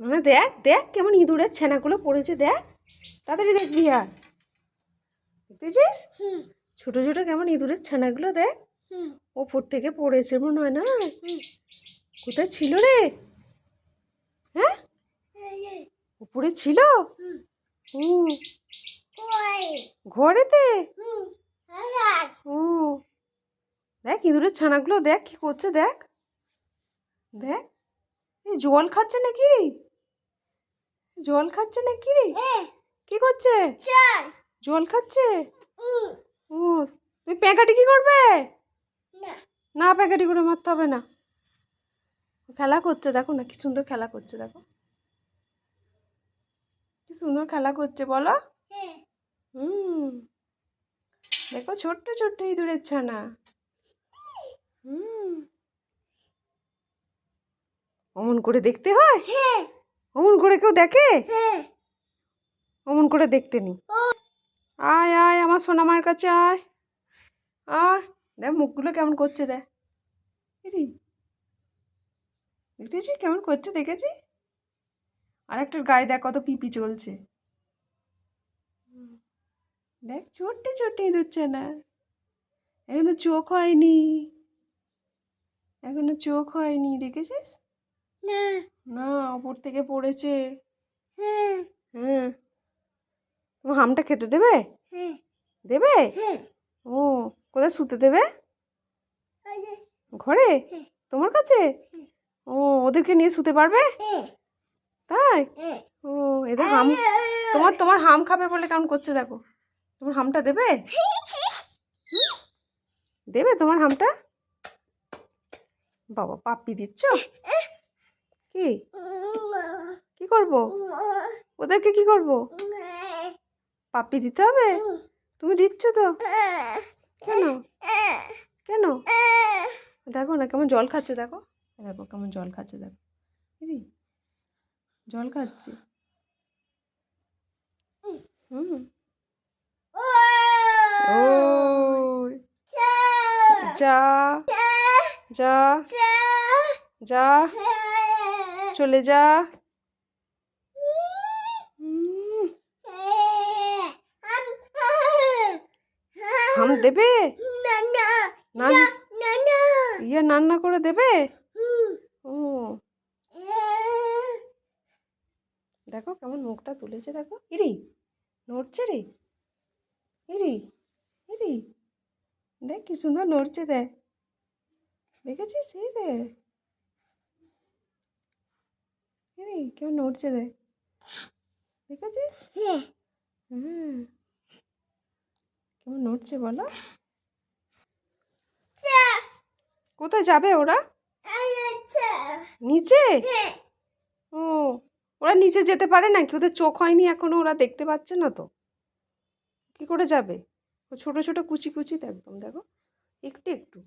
মানে দেখ দেখ কেমন ইঁদুরের ছানাগুলো পড়েছে দেখ। তাড়াতাড়ি দেখবি আর দেখতেছিস হুম। ছোটো ছোটো কেমন ইঁদুরের ছানাগুলো দেখ। ওপর থেকে পড়েছে মনে হয় না? কোথায় ছিল রে? হ্যাঁ? উপরে ছিল? হুম। ঘরেতে? ও। দেখ ইঁদুরের ছানাগুলো দেখ কি করছে দেখ। দেখ। জল খাচ্ছে নাকি রে? জল খাচ্ছে নাকি রে? এ কি করছে? জল খাচ্ছে? ও তুই প্যাকাটি কি করবে? না। না প্যাকাটি করে মারতে হবে না। খেলা করছে দেখো না কি সুন্দর খেলা করছে দেখো। কি সুন্দর খেলা করছে বলো। হ্যাঁ। হুম। দেখো ছোট্ট ছোট্ট ইঁদুরের ছানা। হুম। অমন করে দেখতে হয়? হ্যাঁ। অমন করে কেউ দেখে? হ্যাঁ। অমন করে দেখতে নি আয় আয় আমার সোনা মায়ের কাছে আয়। আয় দেখ মুখগুলো কেমন করছে দেখ। এরি। দেখতেছি কেমন করছে দেখেছি। আর একটার গায়ে দেখ কত পিপি চলছে। দেখ ছোট্ট ছোট্ট ইঁদুরছে না। এখনও চোখ হয়নি। এখনও চোখ হয়নি দেখেছিস? না। না ওপর থেকে পড়েছে। হ্যাঁ হ্যাঁ। তোমার হামটা খেতে দেবে? হ্যাঁ দেবে? ও কোথায় শুতে দেবে? ঘরে? তোমার কাছে? ও ওদেরকে নিয়ে শুতে পারবে? তাই? ও এদের হাম তোমার তোমার হাম খাবে বলে কেমন করছে দেখো। তোমার হামটা দেবে? হুম? দেবে তোমার হামটা? বাবা পাপ্পি দিচ্ছ? কি? কি করব? ওদেরকে কি করব? পাপ্পি দিতে হবে? তুমি দিচ্ছ তো? কেন? কেন? দেখো না কেমন জল খাচ্ছে দেখো। দেখো কেমন জল খাচ্ছে দেখো। দিদি জল খাচ্ছে। হুম। ও যা। যা। যা। চলে যা। হুম, দেবে? ইয়ে রান্না করে দেবে? ও। দেখো কেমন মুখটা তুলেছে দেখো। ইরি নড়ছে রে। ইরি ইরি। দেখ কি সুন্দর নড়ছে দেখ। দেখেছিস? এই দে ইরি কেমন নড়ছে দেখ দেখেছিস? হ্যাঁ। কেমন নড়ছে বলো। কোথায় যাবে ওরা? নিচে? ও ওরা নিচে যেতে পারে নাকি? ওদের চোখ হয়নি এখনও ওরা দেখতে পাচ্ছে না তো। কি করে যাবে? ও ছোট ছোট কুচি কুচি একদম দেখো। একটু একটু।